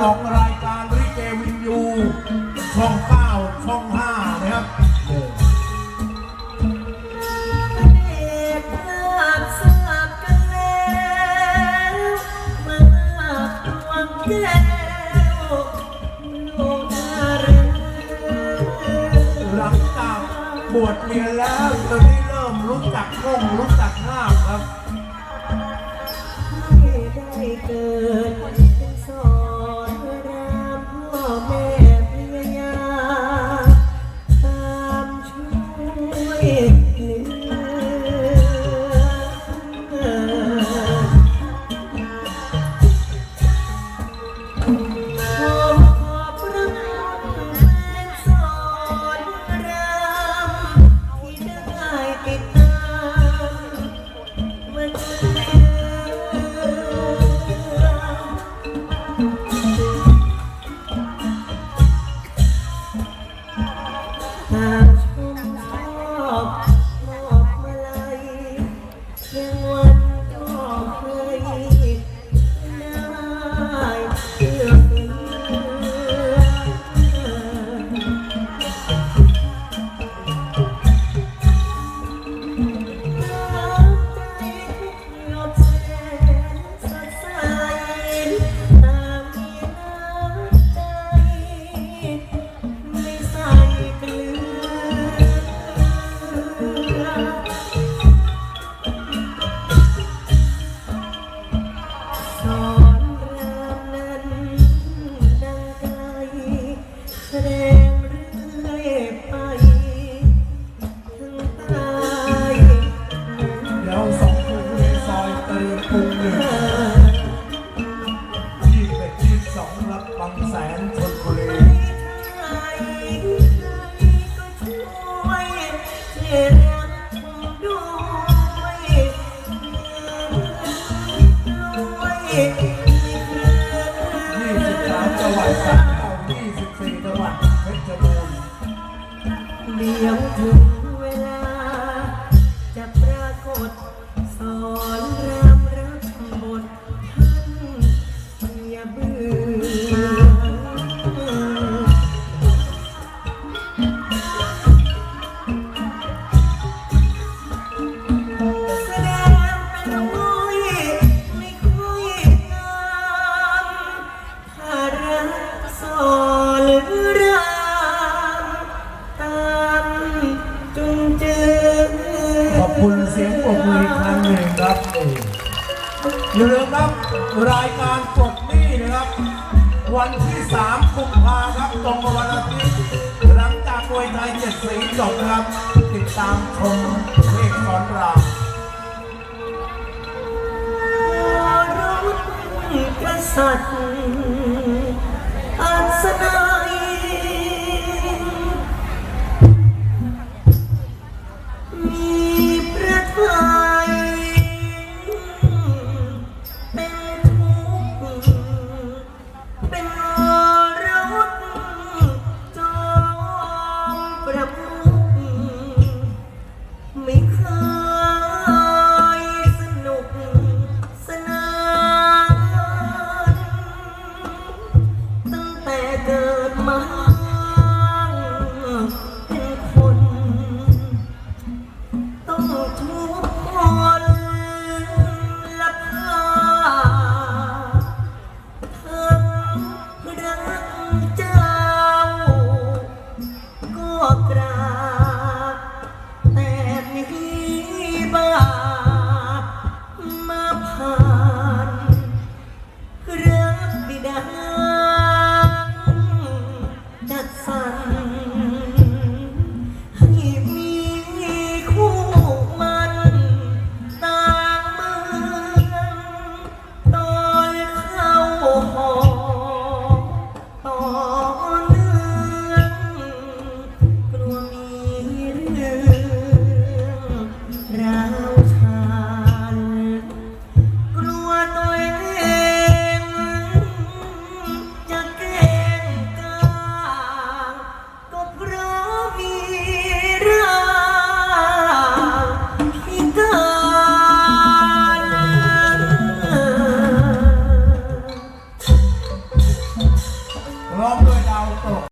ของรายการริเกวินยูช่องเก้าช่องห้านะครับหลังจากบวชเรียนแล้วตอนนี้เริ่มรู้จักห้งรู้ ที่สิบสี่จังหวัดเพชรบูรณ์ เลี้ยงถึงียงปรบมือครั้งหนึ่งครับอย่าลืมครับรายการปลดหนี้นะครับ วันที่ 3 กุมภาครับตรงกัวันอาทิตย์หลังจากมวยไทยเจ็ดสีจบครับ ติดตามชมเพลงสอนรามกษัตริย์อัศนัยมี sun